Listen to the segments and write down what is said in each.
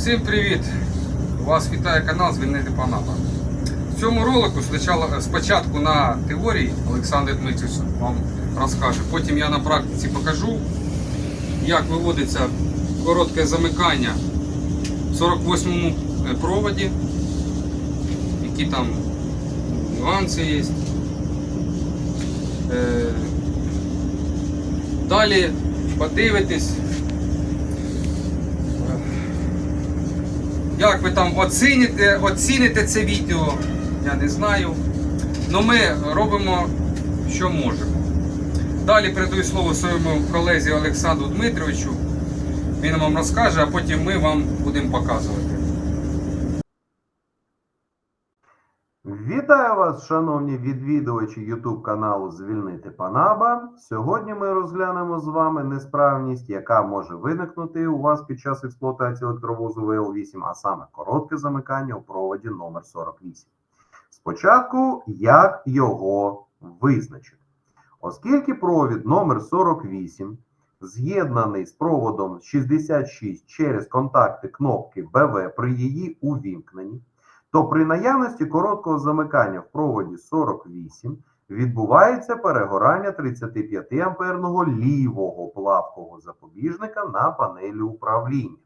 Всім привіт! Вас вітає канал Звільнити Панапа. В цьому ролику спочатку, спочатку на теорії Олександр Дмитрович вам розкаже. Потім я на практиці покажу, як виводиться коротке замикання в 48-му проводі, які там нюанси є. Е, Далі подивитесь. Як ви там оціните, оціните це відео, я не знаю. Но ми робимо, що можемо. Далі передаю слово своєму колезі Олександру Дмитровичу. Він вам розкаже, а потім ми вам будемо показувати. Вітаю вас, шановні відвідувачі YouTube каналу Звільнити Панаба. Сьогодні ми розглянемо з вами несправність, яка може виникнути у вас під час експлуатації електровозу ВЛ8, а саме коротке замикання у проводі номер 48. Спочатку, як його визначити? Оскільки провід номер 48 з'єднаний з проводом 66 через контакти кнопки БВ при її увімкненні, то при наявності короткого замикання в проводі 48 відбувається перегорання 35 амперного лівого плавкого запобіжника на панелі управління.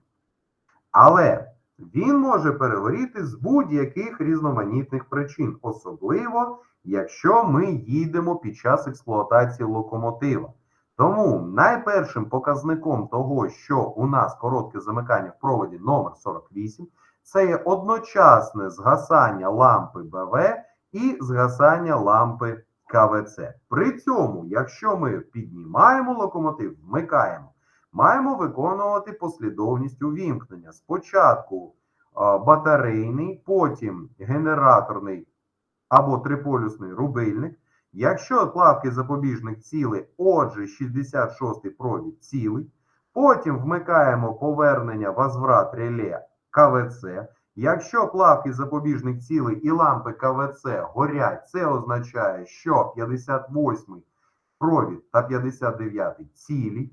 Але він може перегоріти з будь-яких різноманітних причин, особливо якщо ми їдемо під час експлуатації локомотива. Тому найпершим показником того, що у нас коротке замикання в проводі номер 48 це є одночасне згасання лампи БВ і згасання лампи КВЦ. При цьому, якщо ми піднімаємо локомотив, вмикаємо, маємо виконувати послідовність увімкнення. Спочатку батарейний, потім генераторний або триполюсний рубильник. Якщо плавки запобіжник цілий, отже, 66-й провід цілий. Потім вмикаємо повернення возврат реле КВЦ. Якщо плавки запобіжник цілий і лампи КВЦ горять, це означає, що 58 провід та 59 цілі.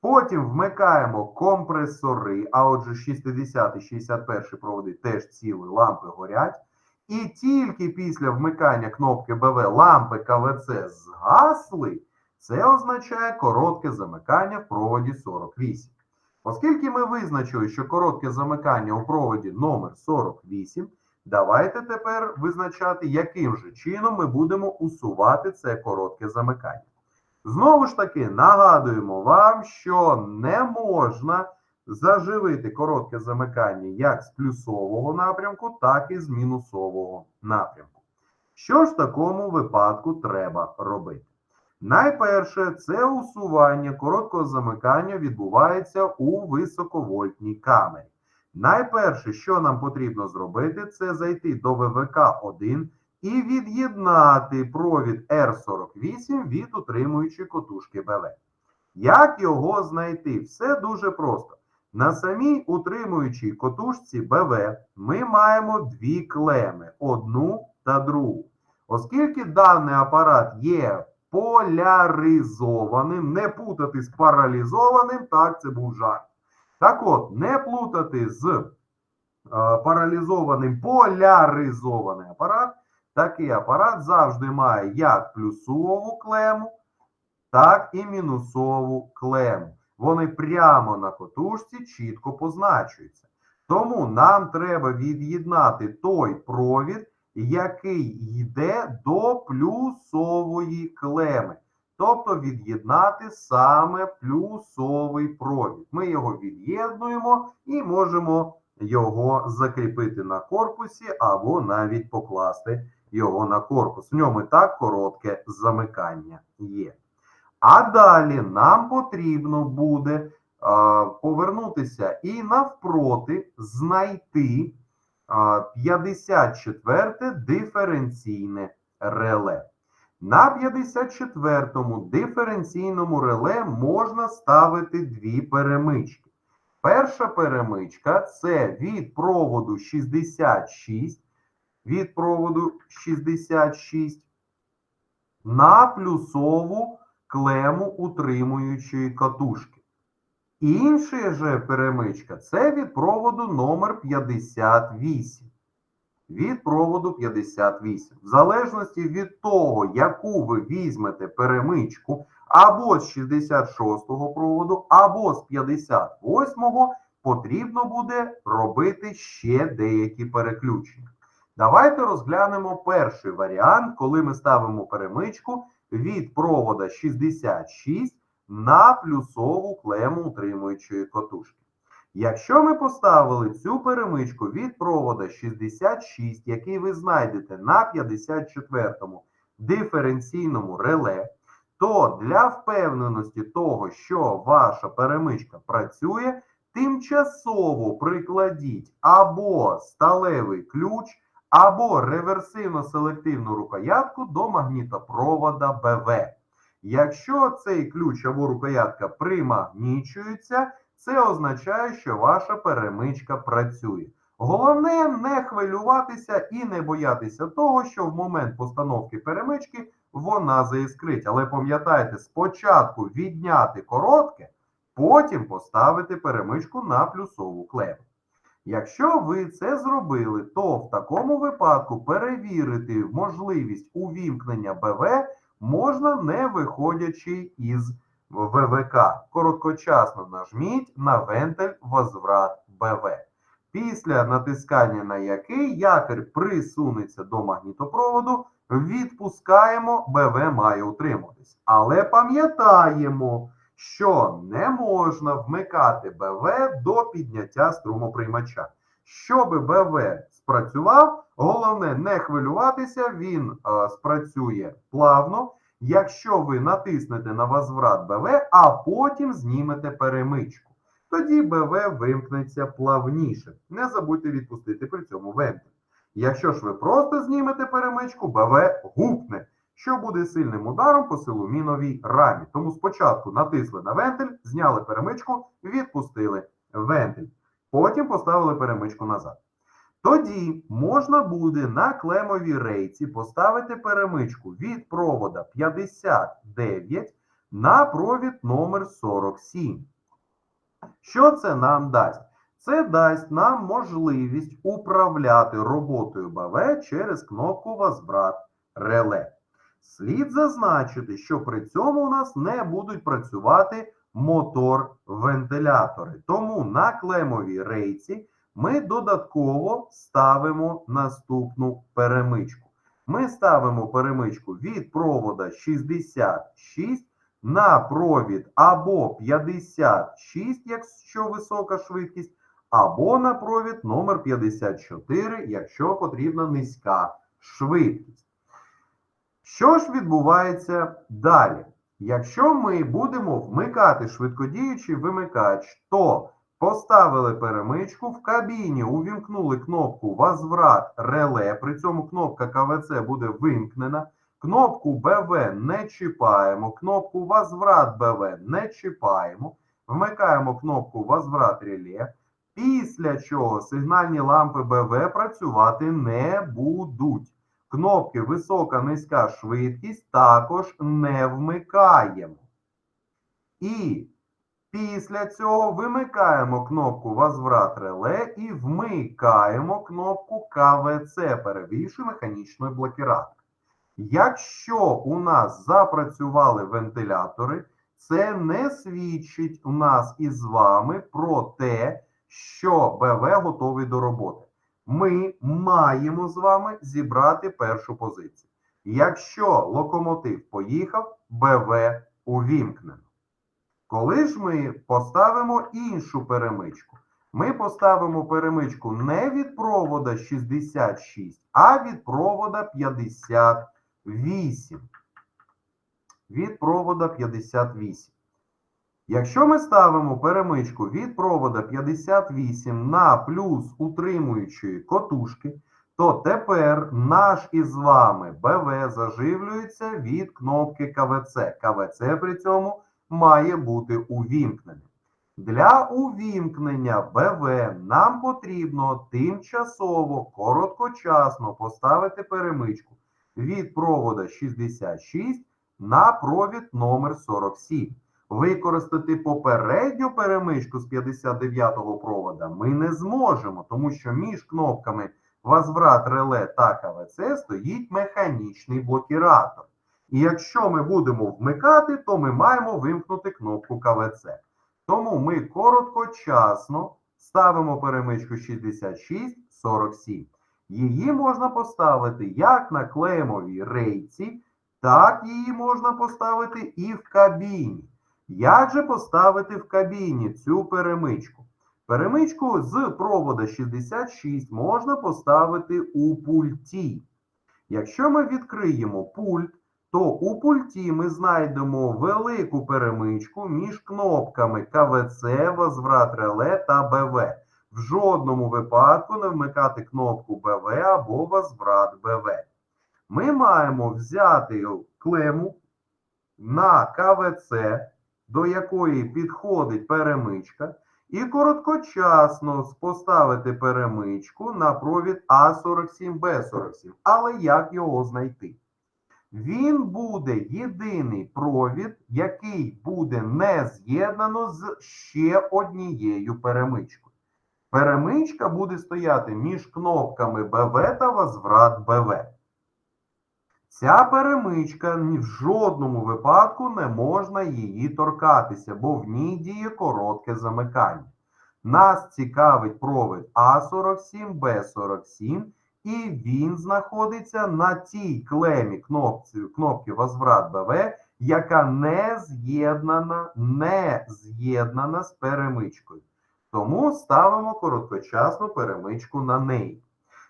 Потім вмикаємо компресори, а отже 60 і 61 проводи теж цілі, лампи горять. І тільки після вмикання кнопки БВ лампи КВЦ згасли, це означає коротке замикання в проводі 48. Оскільки ми визначили, що коротке замикання у проводі номер 48, давайте тепер визначати, яким же чином ми будемо усувати це коротке замикання. Знову ж таки, нагадуємо вам, що не можна заживити коротке замикання як з плюсового напрямку, так і з мінусового напрямку. Що ж в такому випадку треба робити? Найперше, це усування короткого замикання відбувається у високовольтній камері. Найперше, що нам потрібно зробити, це зайти до ВВК-1 і від'єднати провід R48 від утримуючої котушки БВ. Як його знайти? Все дуже просто. На самій утримуючій котушці БВ ми маємо дві клеми: одну та другу. Оскільки даний апарат є поляризованим, не путати з паралізованим, так, це був жарт. Так от, не плутати з е, паралізованим поляризований апарат. Такий апарат завжди має як плюсову клему, так і мінусову клему. Вони прямо на котушці чітко позначуються. Тому нам треба від'єднати той провід, який йде до плюсової клеми. Тобто від'єднати саме плюсовий провід. Ми його від'єднуємо і можемо його закріпити на корпусі або навіть покласти його на корпус. В ньому так коротке замикання є. А далі нам потрібно буде повернутися і навпроти знайти 54 диференційне реле. На 54-му диференційному реле можна ставити дві перемички. Перша перемичка це від проводу 66, від проводу 66 на плюсову клему утримуючої катушки. Інша же перемичка це від проводу номер 58. Від проводу 58. В залежності від того, яку ви візьмете перемичку або з 66-го проводу, або з 58-го, потрібно буде робити ще деякі переключення. Давайте розглянемо перший варіант, коли ми ставимо перемичку від провода 66 на плюсову клему утримуючої котушки. Якщо ми поставили цю перемичку від провода 66, який ви знайдете на 54-му диференційному реле, то для впевненості того, що ваша перемичка працює, тимчасово прикладіть або сталевий ключ, або реверсивно-селективну рукоятку до магнітопровода БВ. Якщо цей ключ або рукоятка примагнічуються, це означає, що ваша перемичка працює. Головне не хвилюватися і не боятися того, що в момент постановки перемички вона заіскрить. Але пам'ятайте, спочатку відняти коротке, потім поставити перемичку на плюсову клему. Якщо ви це зробили, то в такому випадку перевірити можливість увімкнення БВ можна не виходячи із ВВК. Короткочасно нажміть на вентиль возврат БВ. Після натискання на який якір присунеться до магнітопроводу, відпускаємо, БВ має утримуватись. Але пам'ятаємо, що не можна вмикати БВ до підняття струмоприймача. Щоб БВ спрацював, головне не хвилюватися, він е, спрацює плавно. Якщо ви натиснете на возврат БВ, а потім знімете перемичку, тоді БВ вимкнеться плавніше. Не забудьте відпустити при цьому вентиль. Якщо ж ви просто знімете перемичку, БВ гупне, що буде сильним ударом по силуміновій рамі. Тому спочатку натисли на вентиль, зняли перемичку, відпустили вентиль. Потім поставили перемичку назад. Тоді можна буде на клемовій рейці поставити перемичку від провода 59 на провід номер 47. Що це нам дасть? Це дасть нам можливість управляти роботою БВ через кнопку Возврат реле. Слід зазначити, що при цьому у нас не будуть працювати мотор-вентилятори. Тому на клемовій рейці ми додатково ставимо наступну перемичку. Ми ставимо перемичку від провода 66 на провід або 56, якщо висока швидкість, або на провід номер 54, якщо потрібна низька швидкість. Що ж відбувається далі? Якщо ми будемо вмикати швидкодіючий вимикач, то поставили перемичку в кабіні, увімкнули кнопку Возврат реле, при цьому кнопка КВЦ буде вимкнена. Кнопку БВ не чіпаємо, кнопку Возврат БВ не чіпаємо. Вмикаємо кнопку Возврат реле. Після чого сигнальні лампи БВ працювати не будуть. Кнопки висока, низька швидкість також не вмикаємо. І після цього вимикаємо кнопку Возврат реле і вмикаємо кнопку КВЦ перевівши механічної блокіратор. Якщо у нас запрацювали вентилятори, це не свідчить у нас із вами про те, що БВ готовий до роботи. Ми маємо з вами зібрати першу позицію. Якщо локомотив поїхав, БВ увімкнено. Коли ж ми поставимо іншу перемичку, ми поставимо перемичку не від провода 66, а від провода 58. Від провода 58. Якщо ми ставимо перемичку від провода 58 на плюс утримуючої котушки, то тепер наш із вами БВ заживлюється від кнопки КВЦ. КВЦ при цьому має бути увімкненим. Для увімкнення БВ нам потрібно тимчасово, короткочасно поставити перемичку від провода 66 на провід номер 47. Використати попередню перемичку з 59-го провода ми не зможемо, тому що між кнопками возврат реле та КВЦ стоїть механічний блокіратор. І якщо ми будемо вмикати, то ми маємо вимкнути кнопку КВЦ. Тому ми короткочасно ставимо перемичку 6647. Її можна поставити як на клемовій рейці, так її можна поставити і в кабіні. Як же поставити в кабіні цю перемичку? Перемичку з провода 66 можна поставити у пульті. Якщо ми відкриємо пульт, то у пульті ми знайдемо велику перемичку між кнопками КВЦ, возврат реле та БВ. В жодному випадку не вмикати кнопку БВ або возврат БВ. Ми маємо взяти клему на КВЦ, до якої підходить перемичка, і короткочасно поставити перемичку на провід А47Б47. Але як його знайти? Він буде єдиний провід, який буде не з'єднано з ще однією перемичкою. Перемичка буде стояти між кнопками БВ та возврат БВ. Ця перемичка ні в жодному випадку не можна її торкатися, бо в ній діє коротке замикання. Нас цікавить провід А47, Б47, і він знаходиться на тій клемі кнопці, кнопки возврат БВ, яка не з'єднана, не з'єднана з перемичкою. Тому ставимо короткочасну перемичку на неї.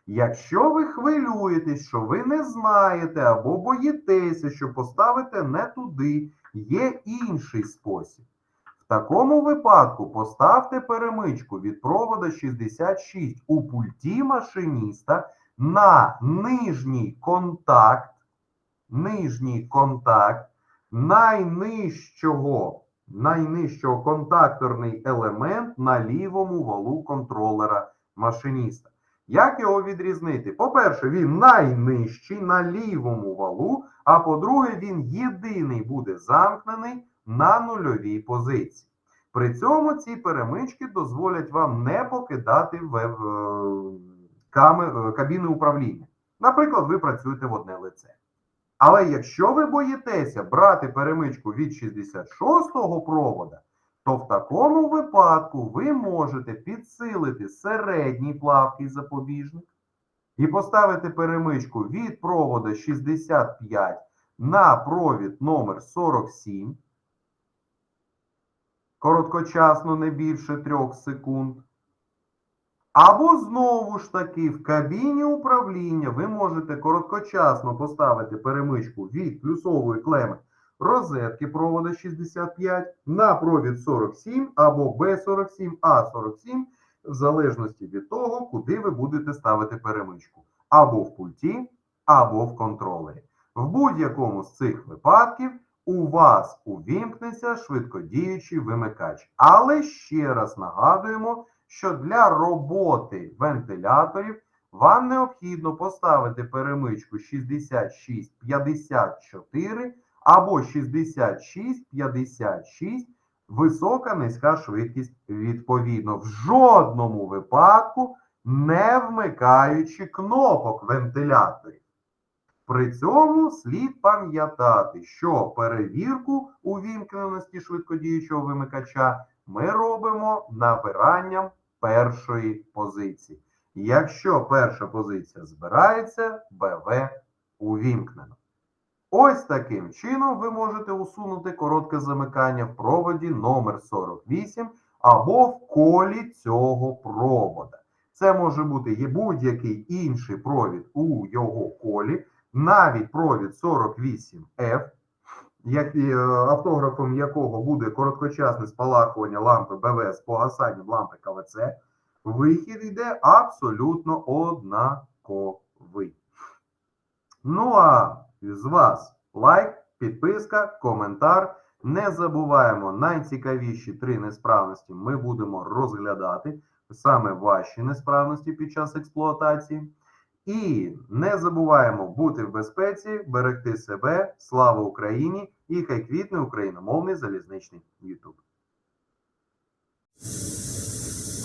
Якщо ви хвилюєтесь, що ви не знаєте або боїтеся, що поставите не туди, є інший спосіб. Такому випадку поставте перемичку від провода 66 у пульті машиніста на нижній контакт, нижній контакт найнижчого, найнижчого контакторний елемент на лівому валу контролера машиніста. Як його відрізнити? По-перше, він найнижчий на лівому валу, а по-друге, він єдиний буде замкнений на нульовій позиції. При цьому ці перемички дозволять вам не покидати веб, е, е, кабіни управління. Наприклад, ви працюєте в одне лице. Але якщо ви боїтеся брати перемичку від 66-го провода, то в такому випадку ви можете підсилити середній плавкий запобіжник і поставити перемичку від провода 65 на провід номер 47, короткочасно не більше 3 секунд. Або знову ж таки в кабіні управління ви можете короткочасно поставити перемичку від плюсової клеми розетки провода 65 на провід 47 або B47, A47, в залежності від того, куди ви будете ставити перемичку. Або в пульті, або в контролері. В будь-якому з цих випадків у вас увімкнеться швидкодіючий вимикач. Але ще раз нагадуємо, що для роботи вентиляторів вам необхідно поставити перемичку 6654 або 6656 висока низька швидкість відповідно. В жодному випадку не вмикаючи кнопок вентиляторів. При цьому слід пам'ятати, що перевірку увімкненості швидкодіючого вимикача ми робимо набиранням першої позиції. Якщо перша позиція збирається, БВ увімкнено. Ось таким чином ви можете усунути коротке замикання в проводі номер 48 або в колі цього провода. Це може бути будь-який інший провід у його колі, навіть провід 48F, як, е, автографом якого буде короткочасне спалахування лампи БВ з погасанням лампи КВЦ, вихід йде абсолютно однаковий. Ну а з вас лайк, підписка, коментар. Не забуваємо найцікавіші три несправності ми будемо розглядати саме ваші несправності під час експлуатації. І не забуваємо бути в безпеці, берегти себе. Слава Україні! І хай квітне україномовний залізничний Ютуб.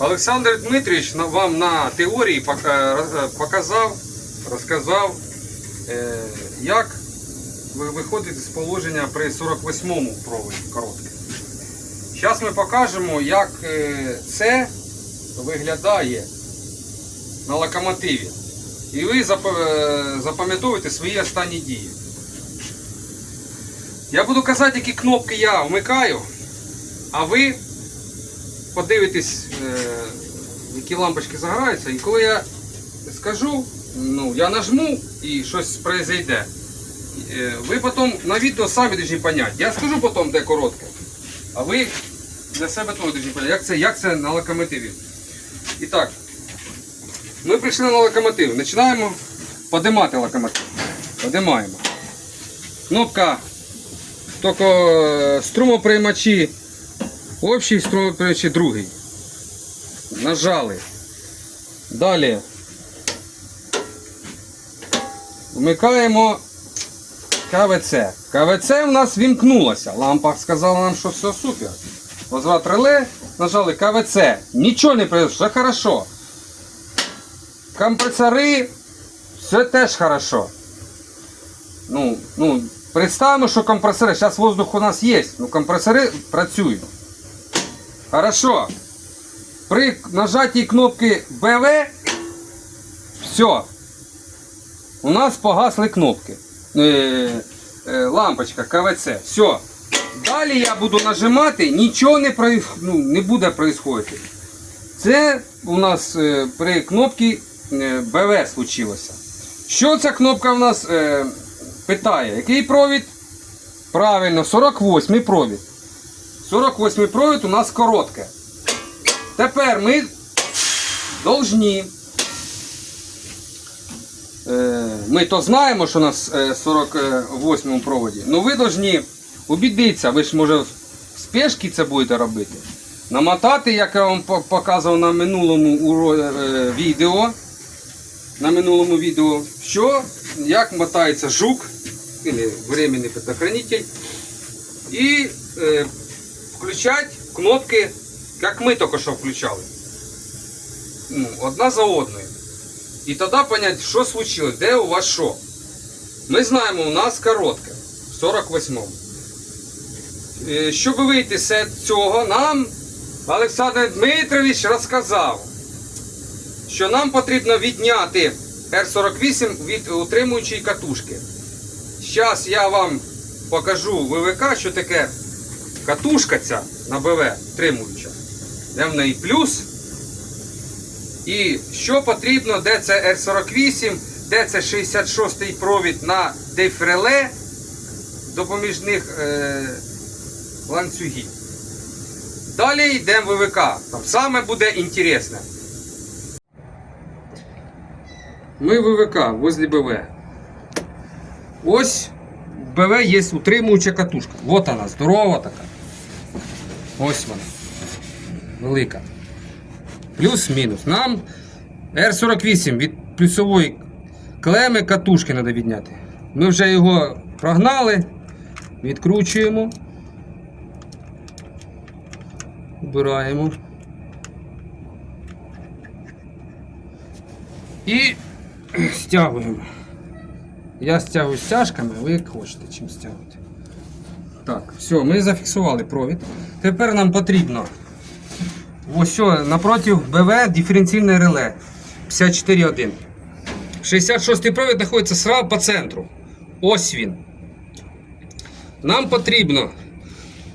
Олександр Дмитрійович вам на теорії показав, розказав, е, як ви виходите з положення при 48-му проводі коротке. Зараз ми покажемо, як е, це виглядає на локомотиві. І ви е, запам'ятовуєте свої останні дії. Я буду казати, які кнопки я вмикаю, а ви подивитесь, е, які лампочки загораються, і коли я скажу, ну, я нажму і щось произойде. Е, Ви потім на відео самі повинні поняти. Я скажу потім, де коротке. А ви для себе теж повинні поняти, як це, як це на локомотиві. І так, ми прийшли на локомотив. Починаємо подимати локомотив. Подимаємо. Кнопка тільки е, струмоприймачі Общий струмоприймач другий. Нажали. Далі. Вмикаємо КВЦ. КВЦ в нас вімкнулося. Лампа сказала нам, що все супер. Возврат реле. Нажали КВЦ. Нічого не произошло, все хорошо. Компресори. Все теж хорошо. Ну, ну, представимо, що компресори. Зараз воздух у нас є. Ну, компресори працюють. Хорошо. При нажатии кнопки БВ все. У нас погасли кнопки. Е, е, лампочка КВЦ. Все. Далі я буду нажимати, нічого не, ну, не буде происходити. Це у нас е, при кнопці БВ случилося. Що ця кнопка у нас е, питає? Який провід? Правильно, 48-й провід. 48-й провід у нас коротке. Тепер ми должні. е, Ми то знаємо, що у нас е, 48 проводі. Ну ви должні убідитися, ви ж може в спешці це будете робити. Намотати, як я вам показував на минулому е, відео. На минулому відео, що як мотається жук, временний предохранитель, і е, включать кнопки, як ми тільки що включали. Ну, одна за одною. І тоді понять, що случилось, де у вас що. Ми знаємо, у нас коротке, в 48-му. Е, Щоб вийти з цього, нам Олександр Дмитрович розказав, що нам потрібно відняти R48 від утримуючої катушки. Зараз я вам покажу ВВК, що таке катушка ця на БВ тримуюча. Де в неї плюс. І що потрібно, де це R48, де це 66-й провід на дефреле допоміжних е, ланцюгів. Далі йдемо ВВК. Там саме буде інтересне. Ми ВВК возле БВ. Ось БВ є утримуюча катушка. Вот вона, здорова така. Ось вона. Велика. Плюс-мінус. Нам R48 від плюсової клеми катушки треба відняти. Ми вже його прогнали, відкручуємо. Убираємо. І стягуємо. Я стягую стяжками, ви як хочете чим стягувати. Так, все, ми зафіксували провід. Тепер нам потрібно ось що, напротив БВ диференційне реле 54.1. 66-й провід знаходиться сразу по центру. Ось він. Нам потрібно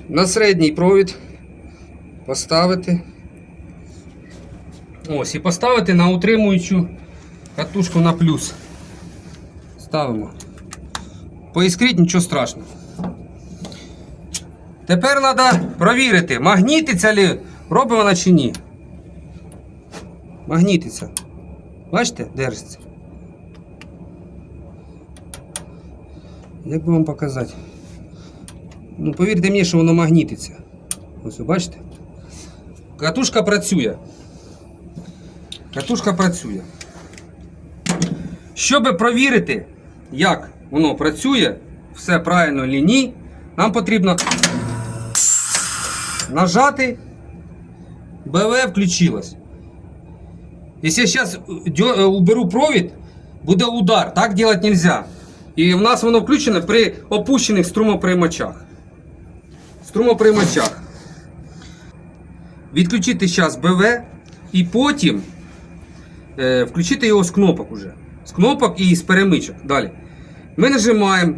на середній провід поставити. Ось, і поставити на утримуючу катушку на плюс. Ставимо. Поіскріть, нічого страшного. Тепер треба провірити, магнітиться ли робить вона чи ні. Магнітиться. Бачите, держиться. Як би вам показати? Ну, повірте мені, що воно магнітиться. Ось бачите? Катушка працює. Катушка працює. Щоб провірити, як воно працює, все правильно чи ні, нам потрібно нажати, БВ включилось. Якщо я зараз уберу провід, буде удар. Так делать нельзя. І в нас воно включене при опущених струмоприймачах. Струмоприймачах. Відключити зараз БВ і потім е, включити його з кнопок уже. З кнопок і з перемичок. Далі. Ми нажимаємо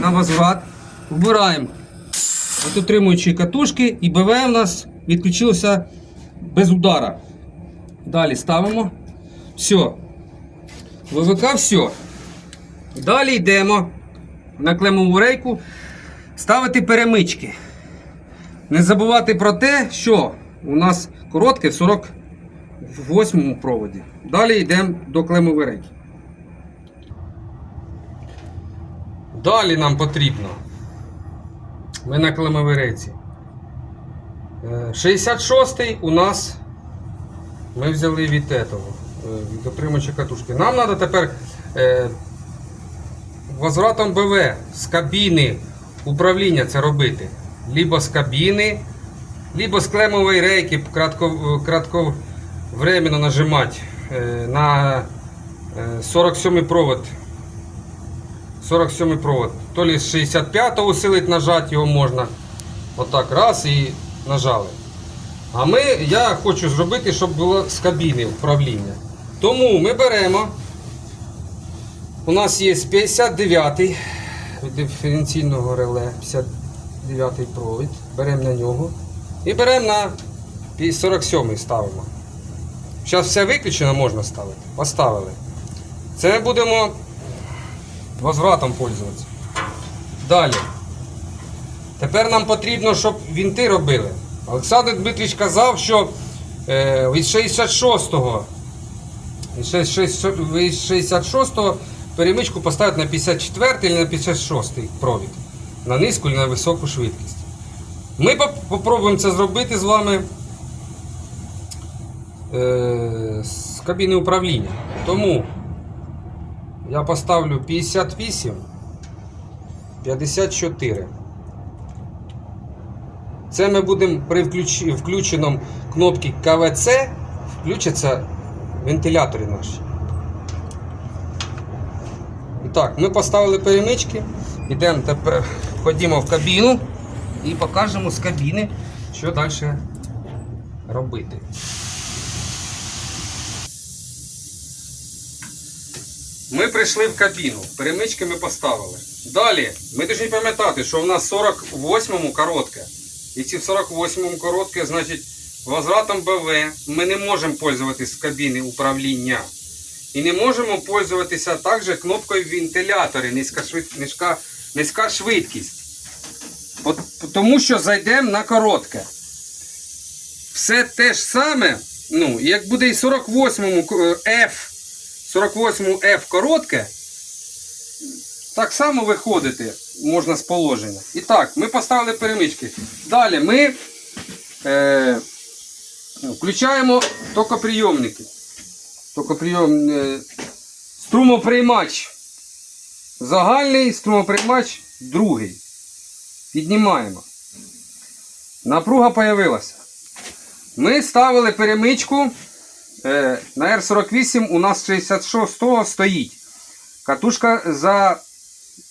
на возврат, вбираємо от катушки, і БВ у нас відключилося без удара. Далі ставимо. Все. ВВК все. Далі йдемо на клемову рейку ставити перемички. Не забувати про те, що у нас коротке в 48 проводі. Далі йдемо до клемової рейки. Далі нам потрібно. Ми на клемовій рейці. Е, 66-й у нас ми взяли від этого, е, від отримача катушки. Нам треба тепер е, возвратом БВ з кабіни управління це робити. Либо з кабіни, либо з клемової рейки кратко, кратковременно нажимати е, на е, 47 провод. 47 провод. То ли з 65-го усилить нажати його можна. Отак раз і нажали. А ми, я хочу зробити, щоб було з кабіни управління. Тому ми беремо. У нас є 59-й від диференційного реле, 59-й провід. Беремо на нього. І беремо на 47-й ставимо. Зараз все виключено можна ставити. Поставили. Це будемо возвратом пользуватися. Далі. Тепер нам потрібно, щоб вінти робили. Олександр Дмитрович казав, що е, від 66-го від 66-го перемичку поставити на 54 й або на 56 провід. На низьку чи на високу швидкість. Ми попробуємо це зробити з вами е, з кабіни управління. Тому я поставлю 58, 54. Це ми будемо при включ- включеному кнопці КВЦ включаться вентилятори наші. І так, ми поставили перемички. Йдемо тепер, ходімо в кабіну і покажемо з кабіни, що далі робити. Ми прийшли в кабіну, перемички ми поставили. Далі, ми повинні пам'ятати, що в нас 48-му коротке. І ці в 48-му коротке, значить, возвратом БВ ми не можемо пользуватись в кабіні управління. І не можемо пользуватися також кнопкою вентилятори, низька, швид... низька... низька швидкість. Тому що зайдемо на коротке. Все те ж саме, ну, як буде і 48-му е, F, 48-му F коротке, так само виходити можна з положення. І так, ми поставили перемички. Далі ми е, включаємо токоприйомники. Токоприйом, е, струмоприймач. Загальний струмоприймач другий. Піднімаємо. Напруга появилася. Ми ставили перемичку. Е, на R48 у нас 66 стоїть. Катушка за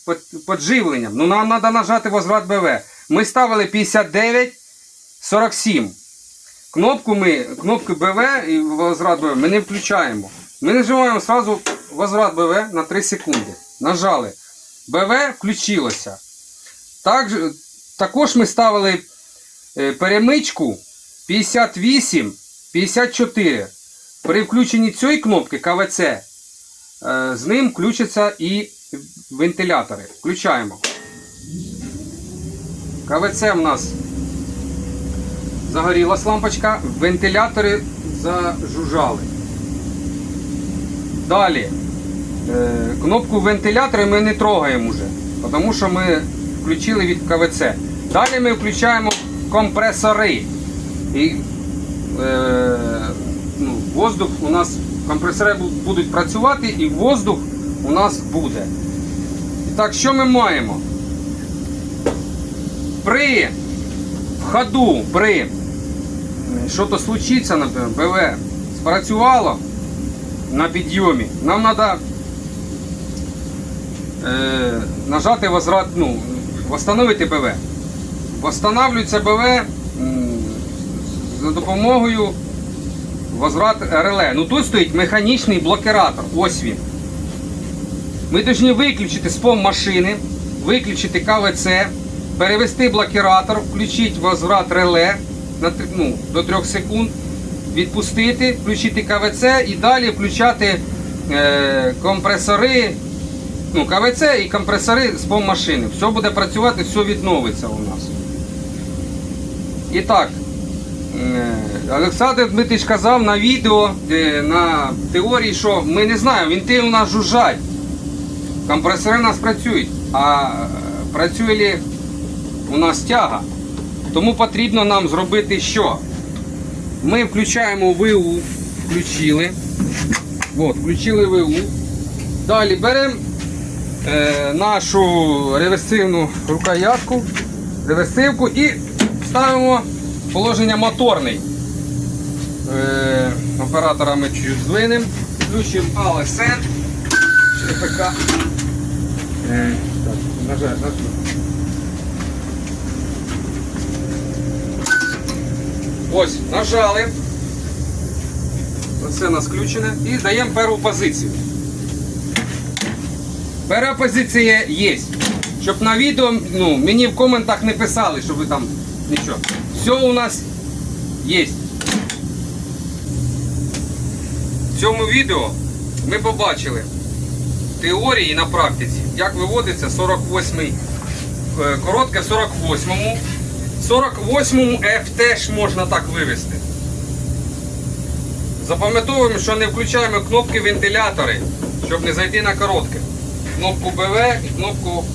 под- подживленням. Ну, нам треба нажати возврат БВ. Ми ставили 59 47. Кнопку ми, кнопку БВ і возврат БВ ми не включаємо. Ми нажимаємо сразу возврат БВ на 3 секунди. Нажали. БВ включилося. Так, також ми ставили е, перемичку 58 54. При включенні цієї кнопки КВЦ е, з ним включаться і вентилятори. Включаємо. КВЦ в нас загорілась лампочка, вентилятори зажужжали. Далі. Е, кнопку вентилятори ми не трогаємо вже, тому що ми включили від КВЦ. Далі ми включаємо компресори. І е, воздух у нас компресори будуть працювати і воздух у нас буде. І так, що ми маємо? При входу, при що то случиться, наприклад, БВ спрацювало на підйомі, нам треба е, нажати возврат, ну, восстановити БВ. Восстанавлюється БВ за допомогою возврат реле. Ну тут стоїть механічний блокиратор. Ось він. Ми повинні виключити спом машини, виключити КВЦ, перевести блокиратор, включити возврат реле на, ну, до 3 секунд, відпустити, включити КВЦ і далі включати е, компресори, ну, КВЦ і компресори спом машини. Все буде працювати, все відновиться у нас. І так, Олександр Дмитрич казав на відео, е, на теорії, що ми не знаємо, вінти у нас жужжать. Компресори у нас працюють, а е, працює у нас тяга. Тому потрібно нам зробити що? Ми включаємо ВУ, включили. От, включили ВУ. Далі беремо е, нашу реверсивну рукоятку, реверсивку і ставимо положення моторний. Е, оператора ми чуть звинемо. Включимо ALSN. ШПК. Е, так, нажай, нажми. Ось, нажали. Оце у нас включене. І даємо першу позицію. Перша позиція є. Щоб на відео ну, мені в коментах не писали, що ви там нічого. Все у нас є. В цьому відео ми побачили теорії на практиці, як виводиться 48-й, е, коротке в 48-му. 48-му F теж можна так вивести. Запам'ятовуємо, що не включаємо кнопки вентилятори, щоб не зайти на коротке. Кнопку БВ і кнопку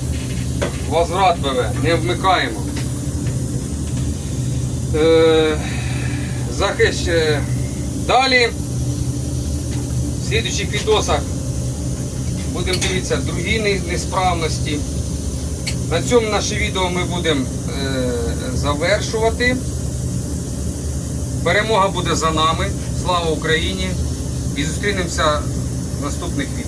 возврат БВ не вмикаємо. Е, захищ... е, Далі в слідуючих відосах будемо дивитися другі несправності. На цьому наше відео ми будемо е, завершувати. Перемога буде за нами. Слава Україні! І зустрінемося в наступних відео.